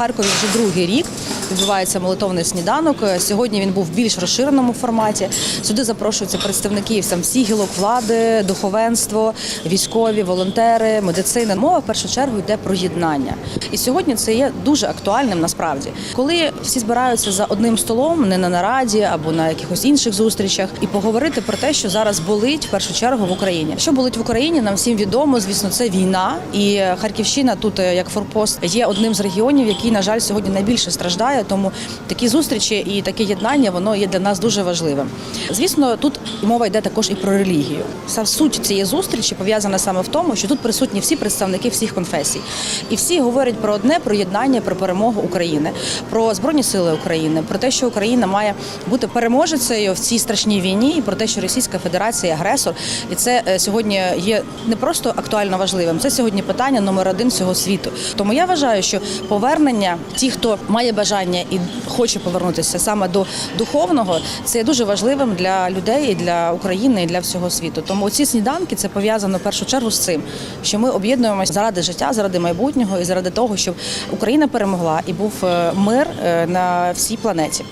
Харкові вже другий рік відбувається молитовний сніданок. Е, Сьогодні він був в більш розширеному форматі. Сюди запрошуються представники там всіх гілок влади, духовенство, військові, волонтери, медицина. Мова в першу чергу йде про єднання. І сьогодні це є дуже актуальним насправді. Коли всі збираються за одним столом, не на нараді або на якихось інших зустрічах, і поговорити про те, що зараз болить в першу чергу в Україні. Що болить в Україні, нам всім відомо. Звісно, це війна. І Харківщина тут, е, як форпост, є одним з регіонів, який, на жаль, сьогодні найбільше страждає. Тому такі зустрічі і таке єднання воно є для нас дуже важливим. Звісно, тут мова йде також і про релігію. Сам суть цієї зустрічі пов'язана саме в тому, що тут присутні всі представники всіх конфесій, і всі говорять про одне про єднання, про перемогу України, про збройні сили України, про те, що Україна має бути переможецею в цій страшній війні, і про те, що Російська Федерація агресор, і це е, сьогодні є не просто актуально важливим, це сьогодні питання номер один всього світу. Тому я вважаю, що повернення ті, хто має бажання і хоче повернутися саме до духовного, це є дуже важливим для людей, і для України і для всього світу. Тому ці сніданки це пов'язано в першу чергу з цим, що ми об'єднуємося заради життя, заради майбутнього і заради того, щоб Україна перемогла і був е, мир е, на всій планеті.